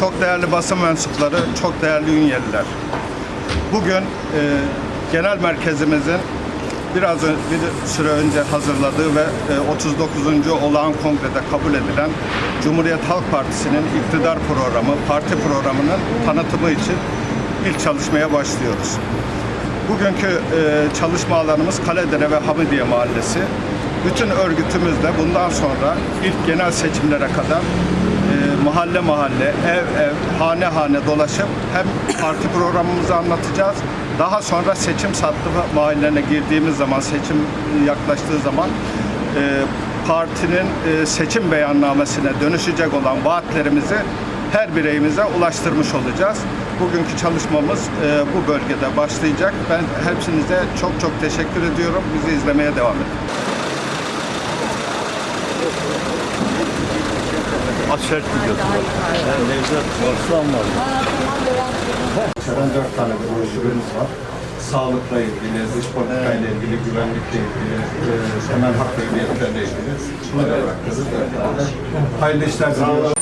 çok değerli basın mensupları, çok değerli ünyeliler. Bugün e, genel merkezimizin biraz ö- bir süre önce hazırladığı ve e, 39. olağan kongrede kabul edilen Cumhuriyet Halk Partisi'nin iktidar programı, parti programının tanıtımı için ilk çalışmaya başlıyoruz. Bugünkü e, çalışma alanımız Kaledere ve Hamidiye Mahallesi. Bütün örgütümüzde bundan sonra ilk genel seçimlere kadar e, mahalle mahalle, ev ev, hane hane dolaşıp hem parti programımızı anlatacağız. Daha sonra seçim sattı mahallelerine girdiğimiz zaman, seçim yaklaştığı zaman e, partinin e, seçim beyannamesine dönüşecek olan vaatlerimizi her bireyimize ulaştırmış olacağız. Bugünkü çalışmamız e, bu bölgede başlayacak. Ben hepsinize çok çok teşekkür ediyorum. Bizi izlemeye devam edin. Açert gidiyorsun. Yani Nevzat Arslan var. Şöyle dört tane broşürümüz var. Sağlıkla ilgili, dış politikayla ilgili, güvenlikle ilgili, e, temel hak ve hürriyetlerle ilgili. Bunları bırakıyoruz. Hayırlı işler diliyorum.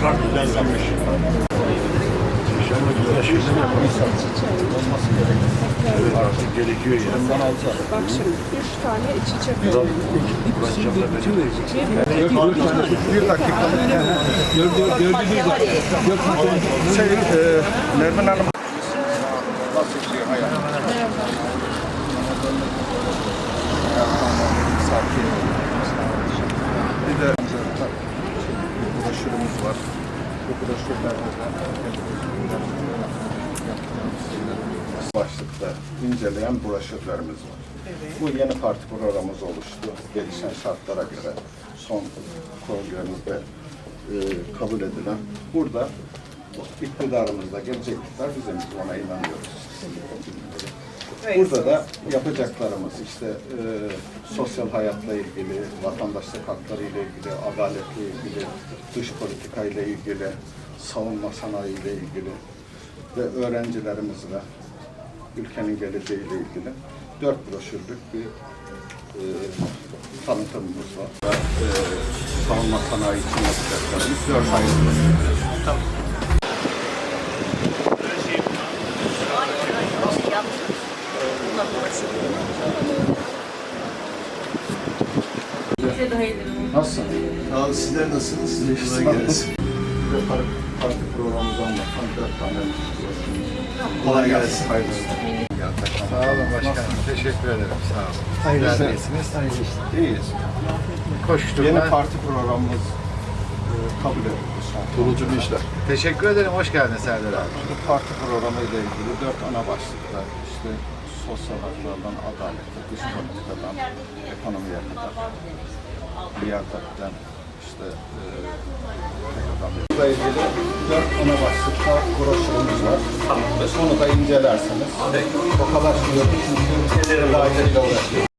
Kart düzenlenmiş. İnşallah güzel şeyler yaparsan. Olması gerekiyor. Evet artık gerekiyor yani. Bak şimdi üç tane iç içe koyuyor. Bir dakika. Şey, e, Nermin Hanım. Nasıl hayat? Bir de bir broşürümüz var. Bu başlıkta inceleyen broşürlerimiz var. Bu yeni parti programımız oluştu. Gelişen şartlara göre son kongremizde e, kabul edilen. Burada iktidarımızda gelecek iktidar bizim ona inanıyoruz. Burada da yapacaklarımız işte e, sosyal hayatla ilgili, vatandaşlık hakları ile ilgili, adaletle ilgili, dış politika ile ilgili, savunma sanayi ile ilgili ve öğrencilerimizle ülkenin geleceğiyle ilgili dört broşürlük bir e, tanıtımımız var. E, savunma sanayi için yapacaklarımız dört ayrı broşür. Nasılsın? Sağ olun, sizler nasılsınız? Kolay gelsin. Bir de parti, parti programımızı anlatan dört tane var. Kolay gelsin. Hayırlı olsun. Sağ olun başkanım. Teşekkür ederim. Sağ olun. Hayırlı işler. iyisiniz. İyiyiz. Koşturma. Yeni parti programımız kabul edildi. son. Turuculu işler. Teşekkür ederim. Hoş geldin Serdar abi. Bu parti programı ile ilgili dört ana başlıklar işte sosyal haklardan adalete, dış politikadan ekonomiye kadar, liyakatten işte e, Bununla ilgili dört ana başlıkta broşürümüz var. Ve onu da incelerseniz o kadar şey yok çünkü layığıyla uğraşıyoruz.